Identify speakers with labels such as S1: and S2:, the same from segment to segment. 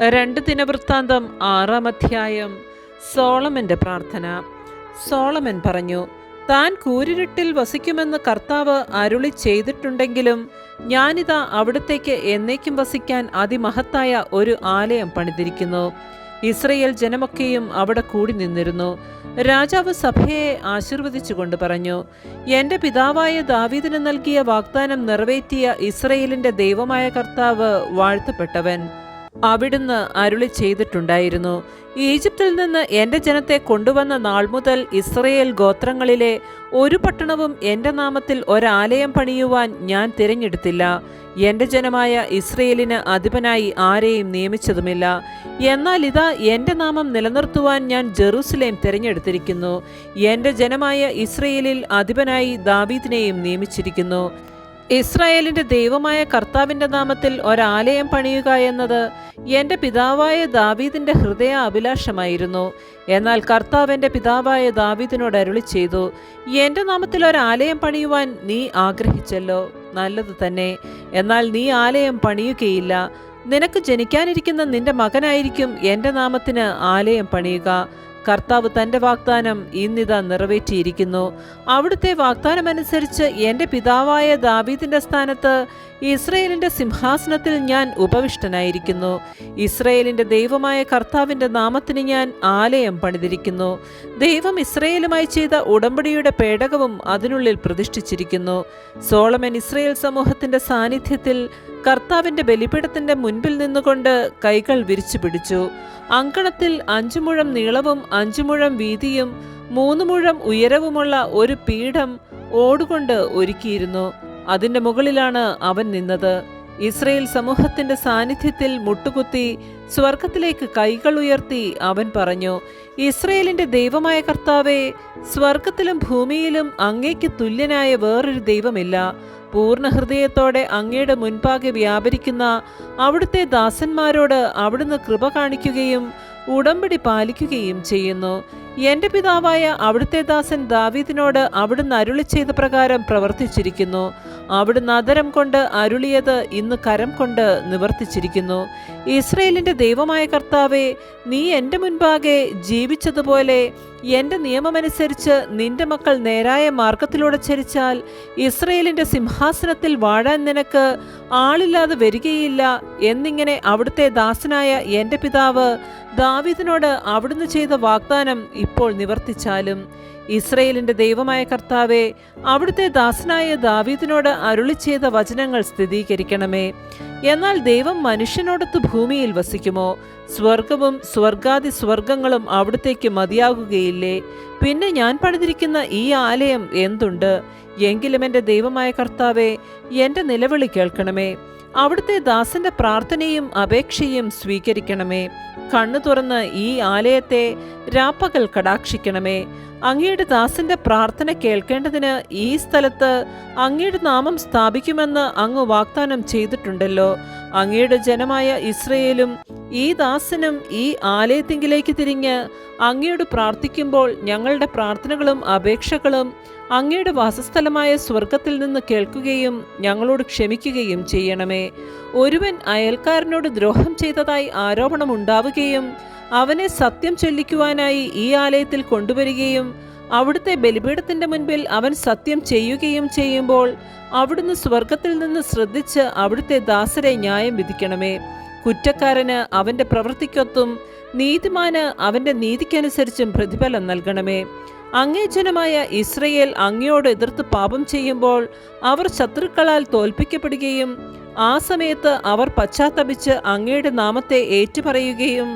S1: രണ്ട് ദിനവൃത്താന്തം ആറാം അധ്യായം. സോളമന്റെ പ്രാർത്ഥന. സോളമൻ പറഞ്ഞു താൻ കൂരിരുട്ടിൽ വസിക്കുമെന്ന് കർത്താവ് അരുളി ചെയ്തിട്ടുണ്ടെങ്കിലും ഞാനിതാ അവിടത്തേക്ക് എന്നേക്കും വസിക്കാൻ അതിമഹത്തായ ഒരു ആലയം പണിതിരിക്കുന്നു. ഇസ്രയേൽ ജനമൊക്കെയും അവിടെ കൂടി നിന്നിരുന്നു. രാജാവ് സഭയെ ആശീർവദിച്ചുകൊണ്ട് പറഞ്ഞു എന്റെ പിതാവായ ദാവീദിന് നൽകിയ വാഗ്ദാനം നിറവേറ്റിയ ഇസ്രയേലിന്റെ ദൈവമായ കർത്താവ് വാഴ്ത്തപ്പെട്ടവൻ. അവിടുന്ന് അരുളി ചെയ്തിട്ടുണ്ടായിരുന്നു. ഈജിപ്തിൽ നിന്ന് എന്റെ ജനത്തെ കൊണ്ടുവന്ന നാൾ മുതൽ ഇസ്രയേൽ ഗോത്രങ്ങളിലെ ഒരു പട്ടണവും എന്റെ നാമത്തിൽ ഒരാലയം പണിയുവാൻ ഞാൻ തിരഞ്ഞെടുത്തില്ല. എന്റെ ജനമായ ഇസ്രയേലിന് അധിപനായി ആരെയും നിയമിച്ചതുമില്ല. എന്നാൽ ഇതാ എന്റെ നാമം നിലനിർത്തുവാൻ ഞാൻ ജെറൂസലേം തിരഞ്ഞെടുത്തിരിക്കുന്നു. എന്റെ ജനമായ ഇസ്രയേലിൽ അധിപനായി ദാവീദിനെയും നിയമിച്ചിരിക്കുന്നു. ഇസ്രായേലിന്റെ ദൈവമായ കർത്താവിന്റെ നാമത്തിൽ ഒരാലയം പണിയുക എന്നത് എന്റെ പിതാവായ ദാവീദിന്റെ ഹൃദയ അഭിലാഷമായിരുന്നു എന്നാൽ കർത്താവ് എന്റെ പിതാവായ ദാവീദിനോട് അരുളി ചെയ്തു എന്റെ നാമത്തിൽ ഒരാലയം പണിയുവാൻ നീ ആഗ്രഹിച്ചല്ലോ നല്ലത് തന്നെ. എന്നാൽ നീ ആലയം പണിയുകയില്ല. നിനക്ക് ജനിക്കാനിരിക്കുന്ന നിന്റെ മകനായിരിക്കും എന്റെ നാമത്തിന് ആലയം പണിയുക. കർത്താവ് തന്റെ വാഗ്ദാനം ഇന്നിതാ നിറവേറ്റിയിരിക്കുന്നു. അവിടുത്തെ വാഗ്ദാനമനുസരിച്ച് എന്റെ പിതാവായ ദാബീദിന്റെ സ്ഥാനത്ത് ഇസ്രയേലിന്റെ സിംഹാസനത്തിൽ ഞാൻ ഉപവിഷ്ടനായിരിക്കുന്നു. ഇസ്രയേലിന്റെ ദൈവമായ കർത്താവിന്റെ നാമത്തിന് ഞാൻ ആലയം പണിതിരിക്കുന്നു. ദൈവം ഇസ്രയേലുമായി ചെയ്ത ഉടമ്പടിയുടെ പേടകവും അതിനുള്ളിൽ പ്രതിഷ്ഠിച്ചിരിക്കുന്നു. സോളമൻ ഇസ്രയേൽ സമൂഹത്തിന്റെ സാന്നിധ്യത്തിൽ കർത്താവിന്റെ ബലിപീഠത്തിന്റെ മുൻപിൽ നിന്നുകൊണ്ട് കൈകൾ വിരിച്ചു പിടിച്ചു. അങ്കണത്തിൽ അഞ്ചു മുഴം നീളവും അഞ്ചു മുഴം വീതിയും മൂന്ന് മുഴം ഉയരവുമുള്ള ഒരു പീഠം ഓടുകൊണ്ട് ഒരുക്കിയിരുന്നു. അതിന്റെ മുകളിലാണ് അവൻ നിന്നത്. ഇസ്രയേൽ സമൂഹത്തിന്റെ സാന്നിധ്യത്തിൽ മുട്ടുകുത്തി സ്വർഗത്തിലേക്ക് കൈകൾ ഉയർത്തി അവൻ പറഞ്ഞു ഇസ്രയേലിന്റെ ദൈവമായ കർത്താവെ സ്വർഗത്തിലും ഭൂമിയിലും അങ്ങേക്ക് തുല്യനായ വേറൊരു ദൈവമില്ല. പൂർണ ഹൃദയത്തോടെ അങ്ങയുടെ മുൻപാകെ വ്യാപരിക്കുന്ന അവിടുത്തെ ദാസന്മാരോട് അവിടുന്ന് കൃപ കാണിക്കുകയും ഉടമ്പടി പാലിക്കുകയും ചെയ്യുന്നു. എന്റെ പിതാവായ അവിടുത്തെ ദാസൻ ദാവീദിനോട് അവിടുന്ന് അരുളി ചെയ്ത പ്രകാരം പ്രവർത്തിച്ചിരിക്കുന്നു. അവിടുന്ന് അതരം കൊണ്ട് അരുളിയത് ഇന്ന് കരം കൊണ്ട് നിവർത്തിച്ചിരിക്കുന്നു. ഇസ്രയേലിന്റെ ദൈവമായ കർത്താവെ നീ എന്റെ മുൻപാകെ ജീവിച്ചതുപോലെ എന്റെ നിയമമനുസരിച്ച് നിന്റെ മക്കൾ നേരായ മാർഗത്തിലൂടെ ചരിച്ചാൽ ഇസ്രയേലിന്റെ സിംഹാസനത്തിൽ വാഴാൻ നിനക്ക് ആളില്ലാതെ വരികയില്ല എന്നിങ്ങനെ അവിടുത്തെ ദാസനായ എന്റെ പിതാവ് ദാവിദിനോട് അവിടുന്ന് ചെയ്ത വാഗ്ദാനം ഇപ്പോൾ നിവർത്തിച്ചാലും. ഇസ്രയേലിന്റെ ദൈവമായ കർത്താവെ അവിടുത്തെ ദാസനായ ദാവീദിനോട് അരുളി ചെയ്ത വചനങ്ങൾ സ്ഥിരീകരിക്കണമേ. എന്നാൽ ദൈവം മനുഷ്യനോടൊത്ത് ഭൂമിയിൽ വസിക്കുമോ? സ്വർഗവും സ്വർഗാദി സ്വർഗങ്ങളും അവിടത്തേക്ക് മതിയാകുകയില്ലേ? പിന്നെ ഞാൻ പണിതിരിക്കുന്ന ഈ ആലയം എന്തുണ്ട്? എങ്കിലും എന്റെ ദൈവമായ കർത്താവെ എന്റെ നിലവിളി കേൾക്കണമേ. അവിടുത്തെ ദാസന്റെ പ്രാർത്ഥനയും അപേക്ഷയും സ്വീകരിക്കണമേ. കണ്ണു തുറന്ന് ഈ ആലയത്തെ രാപ്പകൽ കടാക്ഷിക്കണമേ. അങ്ങയുടെ ദാസന്റെ പ്രാർത്ഥന കേൾക്കേണ്ടതിന് ഈ സ്ഥലത്ത് അങ്ങയുടെ നാമം സ്ഥാപിക്കുമെന്ന് അങ്ങ് വാഗ്ദാനം ചെയ്തിട്ടുണ്ടല്ലോ. അങ്ങയുടെ ജനമായ ഇസ്രയേലും ഈ ദാസനും ഈ ആലയത്തിങ്കിലേക്ക് തിരിഞ്ഞ് അങ്ങയോട് പ്രാർത്ഥിക്കുമ്പോൾ ഞങ്ങളുടെ പ്രാർത്ഥനകളും അപേക്ഷകളും അങ്ങയുടെ വാസസ്ഥലമായ സ്വർഗത്തിൽ നിന്ന് കേൾക്കുകയും ഞങ്ങളോട് ക്ഷമിക്കുകയും ചെയ്യണമേ. ഒരുവൻ അയൽക്കാരനോട് ദ്രോഹം ചെയ്തതായി ആരോപണം ഉണ്ടാവുകയും അവനെ സത്യം ചൊല്ലിക്കുവാനായി ഈ ആലയത്തിൽ കൊണ്ടുവരികയും അവിടുത്തെ ബലിപീഠത്തിന്റെ മുൻപിൽ അവൻ സത്യം ചെയ്യുകയും ചെയ്യുമ്പോൾ അവിടുന്ന് സ്വർഗത്തിൽ നിന്ന് ശ്രദ്ധിച്ച് അവിടുത്തെ ദാസരെ ന്യായം വിധിക്കണമേ. കുറ്റക്കാരന് അവന്റെ പ്രവൃത്തിക്കൊത്തും നീതിമാന് അവന്റെ നീതിക്കനുസരിച്ചും പ്രതിഫലം നൽകണമേ. അങ്ങേജനമായ ഇസ്രയേൽ അങ്ങയോട് എതിർത്ത് പാപം ചെയ്യുമ്പോൾ അവർ ശത്രുക്കളാൽ തോൽപ്പിക്കപ്പെടുകയും ആ സമയത്ത് അവർ പശ്ചാത്തപിച്ച് അങ്ങയുടെ നാമത്തെ ഏറ്റുപറയുകയും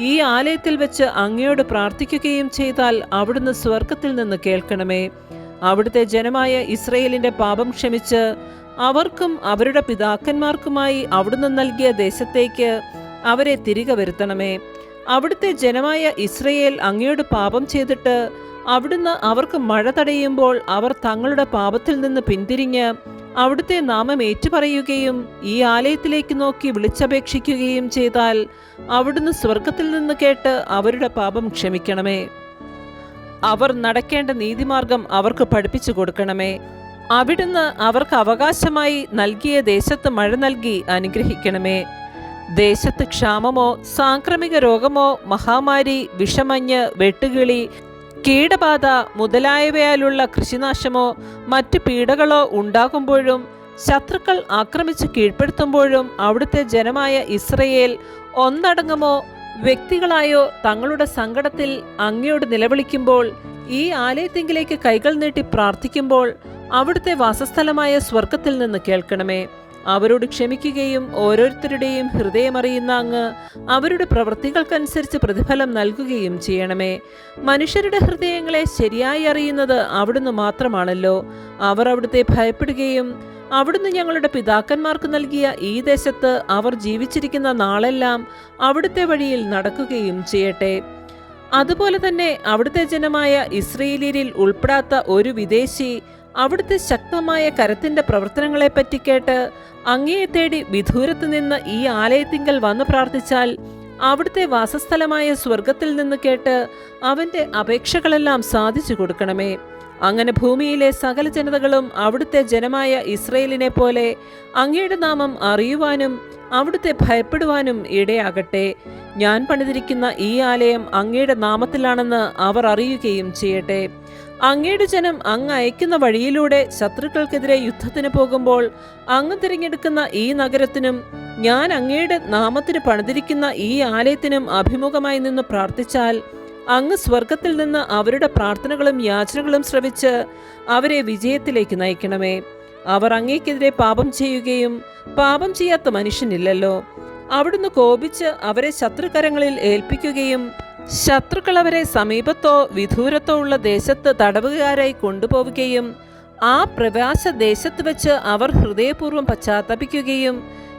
S1: ഈ ആലയത്തിൽ വെച്ച് അങ്ങയോട് പ്രാർത്ഥിക്കുകയും ചെയ്താൽ അവിടുന്ന് സ്വർഗത്തിൽ നിന്ന് കേൾക്കണമേ. അവിടുത്തെ ജനമായ ഇസ്രയേലിന്റെ പാപം ക്ഷമിച്ച് അവർക്കും അവരുടെ പിതാക്കന്മാർക്കുമായി അവിടുന്ന് നൽകിയ ദേശത്തേക്ക് അവരെ തിരികെ വരുത്തണമേ. അവിടുത്തെ ജനമായ ഇസ്രയേൽ അങ്ങയോട് പാപം ചെയ്തിട്ട് അവിടുന്ന് അവർക്ക് മഴ തടയുമ്പോൾ അവർ തങ്ങളുടെ പാപത്തിൽ നിന്ന് പിന്തിരിഞ്ഞ് അവിടുത്തെ നാമം ഏറ്റുപറയുകയും ഈ ആലയത്തിലേക്ക് നോക്കി വിളിച്ചപേക്ഷിക്കുകയും ചെയ്താൽ അവിടുന്ന് സ്വർഗത്തിൽ നിന്ന് കേട്ട് അവരുടെ പാപം ക്ഷമിക്കണമേ. അവർ നടക്കേണ്ട നീതിമാർഗം അവർക്ക് പഠിപ്പിച്ചു കൊടുക്കണമേ. അവിടുന്ന് അവർക്ക് അവകാശമായി നൽകിയ ദേശത്ത് മഴ നൽകി അനുഗ്രഹിക്കണമേ. ദേശത്ത് ക്ഷാമമോ സാംക്രമിക രോഗമോ മഹാമാരി വിഷമഞ്ഞ് വെട്ടുകിളി കീടബാധ മുതലായവയാലുള്ള കൃഷിനാശമോ മറ്റ് പീഡകളോ ഉണ്ടാകുമ്പോഴും ശത്രുക്കൾ ആക്രമിച്ച് കീഴ്പ്പെടുത്തുമ്പോഴും അവിടുത്തെ ജനമായ ഇസ്രയേൽ ഒന്നടങ്കമോ വ്യക്തികളായോ തങ്ങളുടെ സങ്കടത്തിൽ അങ്ങയോട് നിലവിളിക്കുമ്പോൾ ഈ ആലയത്തിങ്കിലേക്ക് കൈകൾ നീട്ടി പ്രാർത്ഥിക്കുമ്പോൾ അവിടുത്തെ വാസസ്ഥലമായ സ്വർഗത്തിൽ നിന്ന് കേൾക്കണമേ. അവരോട് ക്ഷമിക്കുകയും ഓരോരുത്തരുടെയും ഹൃദയമറിയുന്ന അങ്ങ് അവരുടെ പ്രവൃത്തികൾക്കനുസരിച്ച് പ്രതിഫലം നൽകുകയും ചെയ്യണമേ. മനുഷ്യരുടെ ഹൃദയങ്ങളെ ശരിയായി അറിയുന്നത് അവിടുന്ന് മാത്രമാണല്ലോ. അവർ അവിടുത്തെ ഭയപ്പെടുകയും അവിടുന്ന് ഞങ്ങളുടെ പിതാക്കന്മാർക്ക് നൽകിയ ഈ ദേശത്ത് അവർ ജീവിച്ചിരിക്കുന്ന നാളെല്ലാം അവിടുത്തെ വഴിയിൽ നടക്കുകയും ചെയ്യട്ടെ. അതുപോലെ തന്നെ അവിടുത്തെ ജനമായ ഇസ്രയേലിയരിൽ ഉൾപ്പെടാത്ത ഒരു വിദേശി അവിടുത്തെ ശക്തമായ കരത്തിന്റെ പ്രവർത്തനങ്ങളെപ്പറ്റി കേട്ട് അങ്ങയെ തേടി വിദൂരത്ത് നിന്ന് ഈ ആലയത്തിങ്കൽ വന്നു പ്രാർത്ഥിച്ചാൽ അവിടുത്തെ വാസസ്ഥലമായ സ്വർഗത്തിൽ നിന്ന് കേട്ട് അവന്റെ അപേക്ഷകളെല്ലാം സാധിച്ചു കൊടുക്കണമേ. അങ്ങനെ ഭൂമിയിലെ സകല ജനതകളും അവിടുത്തെ ജനമായ ഇസ്രയേലിനെ പോലെ അങ്ങയുടെ നാമം അറിയുവാനും അവിടുത്തെ ഭയപ്പെടുവാനും ഇടയാകട്ടെ. ഞാൻ പണിതിരിക്കുന്ന ഈ ആലയം അങ്ങയുടെ നാമത്തിലാണെന്ന് അവർ അറിയുകയും ചെയ്യട്ടെ. അങ്ങയുടെ ജനം അങ്ങ് അയക്കുന്ന വഴിയിലൂടെ ശത്രുക്കൾക്കെതിരെ യുദ്ധത്തിന് പോകുമ്പോൾ അങ്ങ് തിരഞ്ഞെടുക്കുന്ന ഈ നഗരത്തിനും ഞാൻ അങ്ങയുടെ നാമത്തിന് പണിതിരിക്കുന്ന ഈ ആലയത്തിനും അഭിമുഖമായി നിന്ന് പ്രാർത്ഥിച്ചാൽ അങ്ങ് സ്വർഗത്തിൽ നിന്ന് അവരുടെ പ്രാർത്ഥനകളും യാചനകളും ശ്രവിച്ച് അവരെ വിജയത്തിലേക്ക് നയിക്കണമേ. അവർ അങ്ങേക്കെതിരെ പാപം ചെയ്യുകയും പാപം ചെയ്യാത്ത മനുഷ്യനില്ലല്ലോ. അവിടുന്ന് കോപിച്ച് അവരെ ശത്രുകരങ്ങളിൽ ഏൽപ്പിക്കുകയും ശത്രുക്കൾ അവരെ സമീപത്തോ വിദൂരത്തോ ഉള്ള ദേശത്ത് തടവുകാരായി കൊണ്ടുപോവുകയും ആ പ്രവാസ ദേശത്ത് വെച്ച് അവർ ഹൃദയപൂർവം പശ്ചാത്തപിക്കുകയും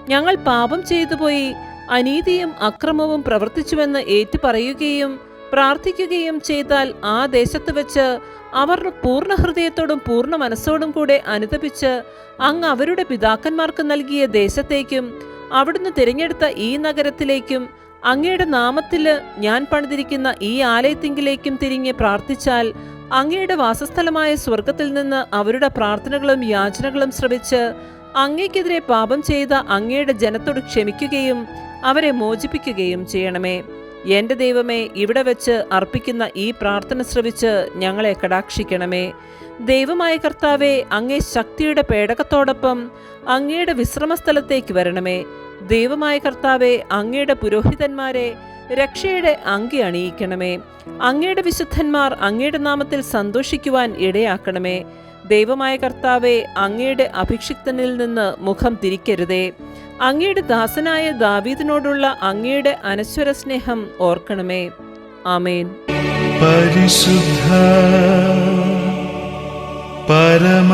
S1: ഞങ്ങൾ പാപം ചെയ്തുപോയി അനീതിയും അക്രമവും പ്രവർത്തിച്ചുവെന്ന് ഏറ്റുപറയുകയും പ്രാർത്ഥിക്കുകയും ചെയ്താൽ ആ ദേശത്ത് വെച്ച് അവർ പൂർണ ഹൃദയത്തോടും പൂർണ മനസ്സോടും കൂടെ അനുതപിച്ച് അങ്ങ് അവരുടെ പിതാക്കന്മാർക്ക് നൽകിയ ദേശത്തേക്കും അവിടുന്ന് തിരഞ്ഞെടുത്ത ഈ നഗരത്തിലേക്കും അങ്ങയുടെ നാമത്തിൽ ഞാൻ പണിതിരിക്കുന്ന ഈ ആലയത്തിങ്കിലേക്കും തിരിഞ്ഞ് പ്രാർത്ഥിച്ചാൽ അങ്ങയുടെ വാസസ്ഥലമായ സ്വർഗത്തിൽ നിന്ന് അവരുടെ പ്രാർത്ഥനകളും യാചനകളും ശ്രവിച്ച് അങ്ങയ്ക്കെതിരെ പാപം ചെയ്ത അങ്ങയുടെ ജനത്തോട് ക്ഷമിക്കുകയും അവരെ മോചിപ്പിക്കുകയും ചെയ്യണമേ. എന്റെ ദൈവമേ ഇവിടെ വെച്ച് അർപ്പിക്കുന്ന ഈ പ്രാർത്ഥന ശ്രവിച്ച് ഞങ്ങളെ കടാക്ഷിക്കണമേ. ദൈവമായ കർത്താവെ അങ്ങേ ശക്തിയുടെ പേടകത്തോടൊപ്പം അങ്ങയുടെ വിശ്രമസ്ഥലത്തേക്ക് വരണമേ. ദൈവമായ കർത്താവെ അങ്ങയുടെ പുരോഹിതന്മാരെ രക്ഷയുടെ അങ്കി അണിയിക്കണമേ. അങ്ങയുടെ വിശുദ്ധന്മാർ അങ്ങയുടെ നാമത്തിൽ സന്തോഷിക്കുവാൻ ഇടയാക്കണമേ. ദൈവമായ കർത്താവെ അങ്ങയുടെ അഭിഷിക്തനിൽ നിന്ന് മുഖം തിരിക്കരുതേ. അങ്ങയുടെ ദാസനായ ദാവീദിനോടുള്ള അങ്ങയുടെ അനശ്വര സ്നേഹം ഓർക്കണമേ. ആമേൻ.
S2: പരിശുദ്ധ പരമ